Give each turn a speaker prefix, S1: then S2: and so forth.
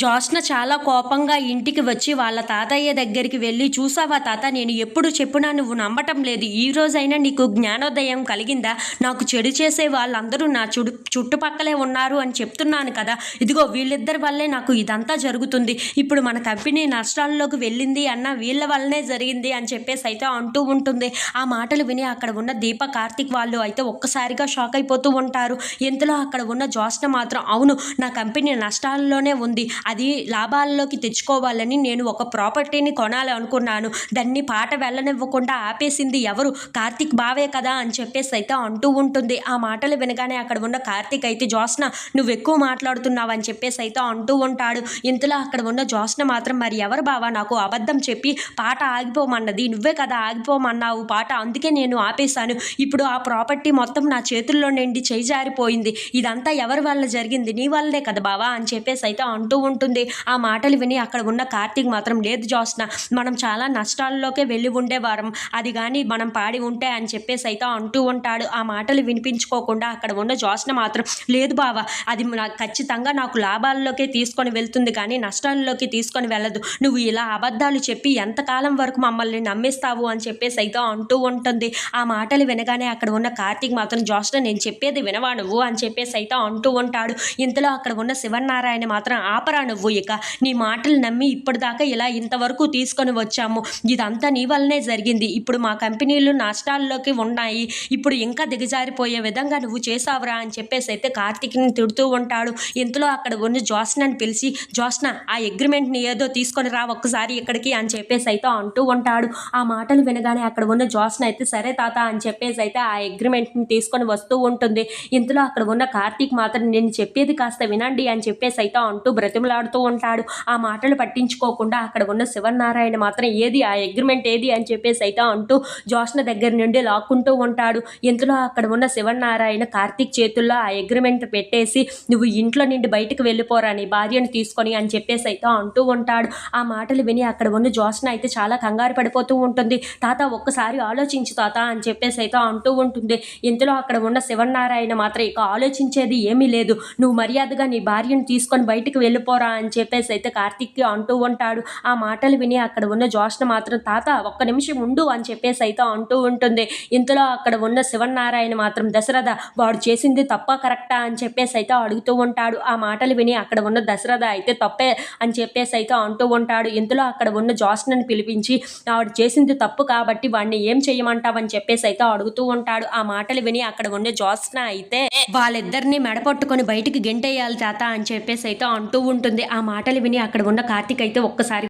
S1: జోష్న చాలా కోపంగా ఇంటికి వచ్చి వాళ్ళ తాతయ్య దగ్గరికి వెళ్ళి చూసావా తాత నేను ఎప్పుడు చెప్పినా నువ్వు నమ్మటం లేదు. ఈ రోజైనా నీకు జ్ఞానోదయం కలిగిందా? నాకు చెడు చేసే వాళ్ళందరూ నా చుడు చుట్టుపక్కలే ఉన్నారు అని చెప్తున్నాను కదా. ఇదిగో వీళ్ళిద్దరి వల్లే నాకు ఇదంతా జరుగుతుంది. ఇప్పుడు మన కంపెనీ నష్టాల్లోకి వెళ్ళింది అన్న వీళ్ళ వల్లనే జరిగింది అని చెప్పేసి అయితే అంటూ ఉంటుంది. ఆ మాటలు విని అక్కడ ఉన్న దీప కార్తిక్ వాళ్ళు అయితే ఒక్కసారిగా షాక్ అయిపోతూ ఉంటారు. ఇంతలో అక్కడ ఉన్న జోష్న మాత్రం? అవును నా కంపెనీ నష్టాల్లోనే ఉంది. అది లాభాల్లోకి తెచ్చుకోవాలని నేను ఒక ప్రాపర్టీని కొనాలి అనుకున్నాను దాన్ని పాట వెళ్ళనివ్వకుండా ఆపేసింది ఎవరు? కార్తిక్ బావే కదా అని చెప్పేసి అయితే అంటూ ఉంటుంది. ఆ మాటలు వినగానే అక్కడ ఉన్న కార్తిక్ అయితే జోస్న నువ్వు ఎక్కువ మాట్లాడుతున్నావు అని చెప్పేసి అయితే అంటూ ఉంటాడు. ఇంతలో అక్కడ ఉన్న జోస్న మాత్రం మరి ఎవరు బావా నాకు అబద్ధం చెప్పి పాట ఆగిపోమన్నది? నువ్వే కదా ఆగిపోమన్నావు. పాట అందుకే నేను ఆపేశాను. ఇప్పుడు ఆ ప్రాపర్టీ మొత్తం నా చేతుల్లో నుండి చేజారిపోయింది ఇదంతా ఎవరి వల్ల జరిగింది? నీ వల్లే కదా బావా అని చెప్పేసి అయితే అంటూ ఉంటుంది. ఆ మాటలు విని అక్కడ ఉన్న కార్తీక్ మాత్రం లేదు జోస్న మనం చాలా నష్టాల్లోకే వెళ్ళి ఉండేవారం. అది కానీ మనం పాడి ఉంటే అని చెప్పేసి అయితే అంటూ ఉంటాడు. ఆ మాటలు వినిపించుకోకుండా అక్కడ ఉన్న జోస్న మాత్రం లేదు బావా అది నా- ఖచ్చితంగా నాకు లాభాల్లోకే తీసుకొని వెళ్తుంది కానీ నష్టాల్లోకి తీసుకొని వెళ్ళదు. నువ్వు ఇలా అబద్ధాలు చెప్పి ఎంతకాలం వరకు మమ్మల్ని నమ్మిస్తావు అని చెప్పేసి అయితే అంటూ ఉంటుంది. ఆ మాటలు వినగానే అక్కడ ఉన్న కార్తీక్ మాత్రం జోస్న నేను చెప్పేది వినవా నువ్వు? అని చెప్పేసి అయితే అంటూ ఉంటాడు. ఇంతలో అక్కడ ఉన్న శివనారాయణ మాత్రం ఆప చెప్పరా నువ్వు ఇక? నీ మాటలు నమ్మి ఇప్పటిదాకా ఇలా ఇంతవరకు తీసుకొని వచ్చాము. ఇదంతా నీ వల్లనే జరిగింది. ఇప్పుడు మా కంపెనీలు నష్టాల్లోకి ఉన్నాయి. ఇప్పుడు ఇంకా దిగజారిపోయే విధంగా నువ్వు చేసావురా అని చెప్పేసి అయితే కార్తీక్ని తిడుతూ ఉంటాడు. ఇంతలో అక్కడ ఉన్న జోస్నని పిలిచి జోస్న ఆ అగ్రిమెంట్ని ఏదో తీసుకొని రా ఒక్కసారి ఇక్కడికి అని చెప్పేసి అయితే అంటూ ఉంటాడు. ఆ మాటలు వినగానే అక్కడ ఉన్న జోస్న అయితే సరే తాత అని చెప్పేసి అయితే ఆ అగ్రిమెంట్ని తీసుకొని వస్తూ ఉంటుంది. ఇంతలో అక్కడ ఉన్న కార్తీక్ మాత్రం నేను చెప్పేది కాస్త వినండి అని చెప్పేసి అయితే అంటూ బ్రతిమలాడుతూ ఉంటాడు. ఆ మాటలు పట్టించుకోకుండా అక్కడ ఉన్న శివనారాయణ మాత్రం ఏది ఆ అగ్రిమెంట్ ఏది అని చెప్పేసి అయితే అంటూ జోష్న దగ్గర నుండి లాక్కుంటూ ఉంటాడు. ఇంతలో అక్కడ ఉన్న శివనారాయణ కార్తీక్ చేతుల్లో ఆ అగ్రిమెంట్ పెట్టేసి నువ్వు ఇంట్లో నుండి బయటకు వెళ్ళిపోరా నీ భార్యను తీసుకొని అని చెప్పేసి అయితే అంటూ ఉంటాడు. ఆ మాటలు విని అక్కడ ఉన్న జోష్న అయితే చాలా కంగారు పడిపోతూ ఉంటుంది. తాత ఒక్కసారి ఆలోచించు తాత అని చెప్పేసి అయితే అంటూ ఉంటుంది. ఇంతలో అక్కడ ఉన్న శివనారాయణ మాత్రం ఇక ఆలోచించేది ఏమీ లేదు. నువ్వు మర్యాదగా నీ భార్యను తీసుకొని బయటకు వెళ్ళిపో వెళ్ళిపోరా అని చెప్పేసి అయితే కార్తీక్కి అంటూ ఉంటాడు. ఆ మాటలు విని అక్కడ ఉన్న జోష్న మాత్రం తాత ఒక్క నిమిషం ఉండు అని చెప్పేసి అయితే అంటూ ఉంటుంది. ఇంతలో అక్కడ ఉన్న శివనారాయణ మాత్రం దశరథ వాడు చేసింది తప్ప కరెక్టా అని చెప్పేసి అయితే అడుగుతూ ఉంటాడు. ఆ మాటలు విని అక్కడ ఉన్న దశరథ అయితే తప్పే అని చెప్పేసి అయితే అంటూ ఉంటాడు. ఇంతలో అక్కడ ఉన్న జోష్నని పిలిపించి ఆవిడ చేసింది తప్పు కాబట్టి వాడిని ఏం చేయమంటావని చెప్పేసి అయితే అడుగుతూ ఉంటాడు. ఆ మాటలు విని అక్కడ ఉన్న జోస్న అయితే వాళ్ళిద్దరిని మెడపట్టుకొని బయటికి గెంటేయాలి తాత అని చెప్పేసి అయితే అంటూ ఉంటుంది. ఆ మాటలు విని అక్కడ ఉన్న కార్తీక్ అయితే ఒక్కసారి